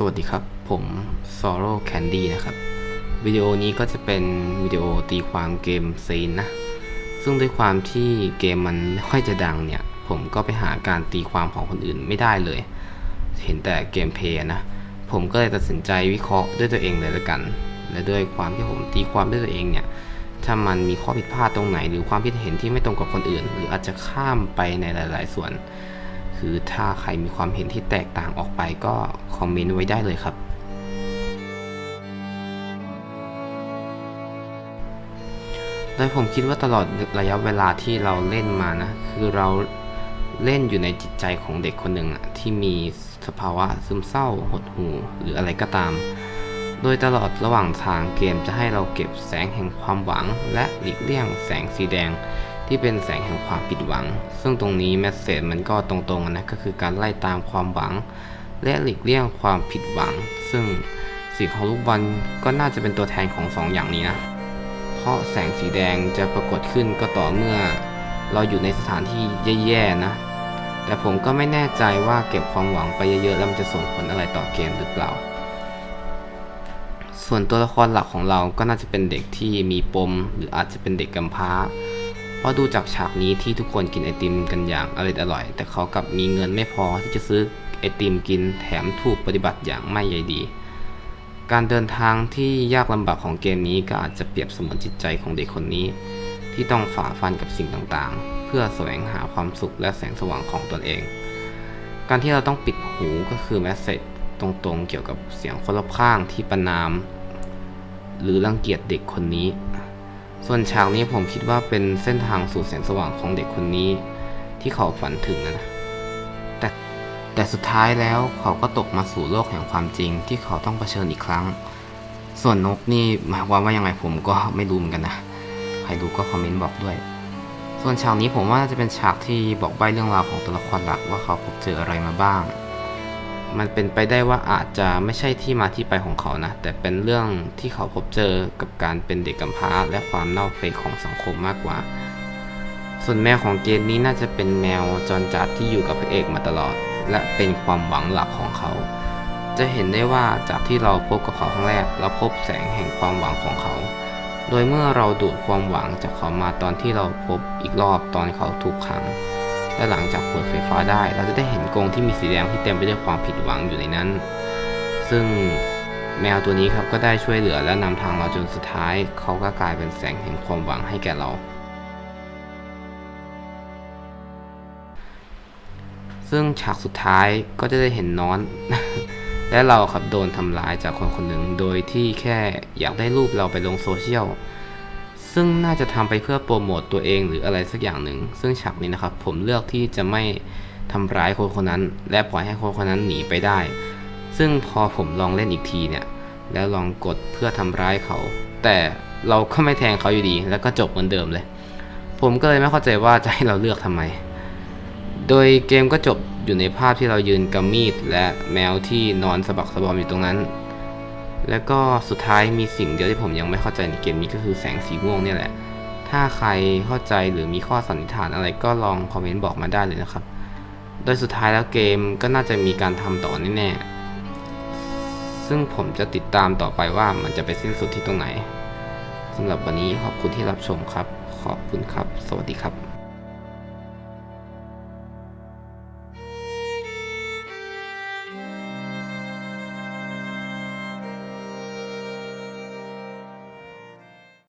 สวัสดีครับ ผม Sorrow Candy นะครับ วิดีโอนี้ก็จะเป็นวิดีโอตีความเกมซีนนะ ซึ่งด้วยความที่เกมมันไม่ค่อยจะดังเนี่ย ผมก็ไปหาการตีความของคนอื่นไม่ได้เลย เห็นแต่เกมเพย์นะ ผมก็เลยตัดสินใจวิเคราะห์ด้วยตัวเองเลยละกัน และด้วยความที่ผมตีความด้วยตัวเองเนี่ย ถ้ามันมีข้อผิดพลาดตรงไหน หรือความคิดเห็นที่ไม่ตรงกับคนอื่น หรืออาจจะข้ามไปในหลาย ๆ ส่วน คือถ้าใครมีความเห็นที่แตกต่างออกไปก็ คอมเมนต์ไว้ได้เลยครับ โดยผมคิดว่าตลอดระยะเวลาที่เราเล่นมานะ คือเราเล่นอยู่ในจิตใจของเด็กคนหนึ่งอะที่มีสภาวะซึมเศร้า หดหู่หรืออะไรก็ตาม โดยตลอดระหว่างทางเกมจะให้เราเก็บแสงแห่งความหวัง และหลีกเลี่ยงแสงสีแดง ที่เป็นแสงแห่งความผิดหวัง ซึ่งตรงนี้แมสเซจมันก็ตรงๆนะก็คือการไล่ตามความหวัง และหลีกเลี่ยงความผิดหวัง ซึ่งสีของลูกบอลก็น่าจะเป็นตัวแทนของสองอย่างนี้นะ เพราะแสงสีแดงจะปรากฏขึ้นก็ต่อเมื่อ เราอยู่ในสถานที่แย่ๆนะ แต่ผมก็ไม่แน่ใจว่าเก็บความหวังไปเยอะๆแล้วมันจะส่งผลอะไรต่อเกมหรือเปล่า ส่วนตัวละครหลักของเราก็น่าจะเป็นเด็กที่มีปม หรืออาจจะเป็นเด็กกำพร้าเพราะดูจากฉากนี้ที่ทุกคนกินไอติมกันอย่างอร่อยอร่อยแต่เขากลับมีเงินไม่พอที่จะซื้อ ไอติมกินแถมถูกปฏิบัติอย่างไม่ใยดี การเดินทางที่ยากลำบากของเกมนี้ก็อาจจะเปรียบเสมือนจิตใจของเด็กคนนี้ ที่ต้องฝ่าฟันกับสิ่งต่างๆ เพื่อแสวงหาความสุขและแสงสว่างของตนเอง การที่เราต้องปิดหูก็คือแมสเซจตรงๆ เกี่ยวกับเสียงคนรอบข้างที่ประนาม หรือรังเกียจเด็กคนนี้ ส่วนฉากนี้ผมคิดว่าเป็นเส้นทางสู่แสงสว่างของเด็กคนนี้ ที่เขาฝันถึงนะ แต่สุดท้ายแล้วเขาก็ตกมาสู่โลกแห่งความจริงที่เขาต้องเผชิญอีกครั้ง ส่วนนกนี่หมายความว่ายังไงผมก็ไม่รู้เหมือนกันนะ ใครรู้ก็คอมเมนต์บอกด้วย ส่วนฉากนี้ผมว่าน่าจะเป็นฉากที่บอกใบ้เรื่องราวของตัวละครหลักว่าเขาพบเจออะไรมาบ้าง มันเป็นไปได้ว่าอาจจะไม่ใช่ที่มาที่ไปของเขานะ แต่เป็นเรื่องที่เขาพบเจอกับการเป็นเด็กกำพร้า และความเน่าเฟะของสังคมมากกว่า ส่วนแมวของเกมนี้น่าจะเป็นแมวจรจัดที่อยู่กับพระเอกมาตลอด และเป็นความหวังหลักของเขา จะเห็นได้ว่าจากที่เราพบกับเขาครั้งแรก เราพบแสงแห่งความหวังของเขา โดยเมื่อเราดูดความหวังจากเขามาตอนที่เราพบอีกรอบตอนเขาถูกขังและหลังจากเปิดไฟฟ้าได้ เราจะได้เห็นกรงที่มีสีแดงที่เต็มไปด้วยความผิดหวังอยู่ในนั้น ซึ่งแมวตัวนี้ครับก็ได้ช่วยเหลือและนำทางเราจนสุดท้าย เขาก็กลายเป็นแสงแห่งความหวังให้แก่เรา ซึ่งฉากสุดท้ายก็จะได้เห็นน้อน และเราครับโดนทำร้ายจากคนคนหนึ่งโดยที่แค่อยากได้รูปเราไปลงโซเชียลซึ่งน่าจะทำไปเพื่อโปรโมตตัวเองหรืออะไรสักอย่างหนึ่ง ซึ่งฉากนี้นะครับ ผมเลือกที่จะไม่ทำร้ายคนคนนั้น และปล่อยให้คนคนนั้นหนีไปได้ ซึ่งพอผมลองเล่นอีกทีเนี่ย แล้วลองกดเพื่อทำร้ายเขา แต่เราก็ไม่แทงเขาอยู่ดี แล้วก็จบเหมือนเดิมเลย ผมก็เลยไม่เข้าใจว่าจะให้เราเลือกทำไม โดยเกมก็จบอยู่ในภาพที่เรายืนกำมีดและแมวที่นอนสะบักสะบอมอยู่ตรงนั้น แล้วก็สุดท้ายมีสิ่งเดียวที่ผมยังไม่เข้าใจในเกมนี้ก็คือแสงสีม่วงเนี่ยแหละ ถ้าใครเข้าใจหรือมีข้อสันนิษฐานอะไรก็ลองคอมเมนต์บอกมาได้เลยนะครับ โดยสุดท้ายแล้วเกมก็น่าจะมีการทำต่อแน่ๆ ซึ่งผมจะติดตามต่อไปว่ามันจะไปสิ้นสุดที่ตรงไหนสำหรับวันนี้ขอบคุณที่รับชมครับ ขอบคุณครับ สวัสดีครับ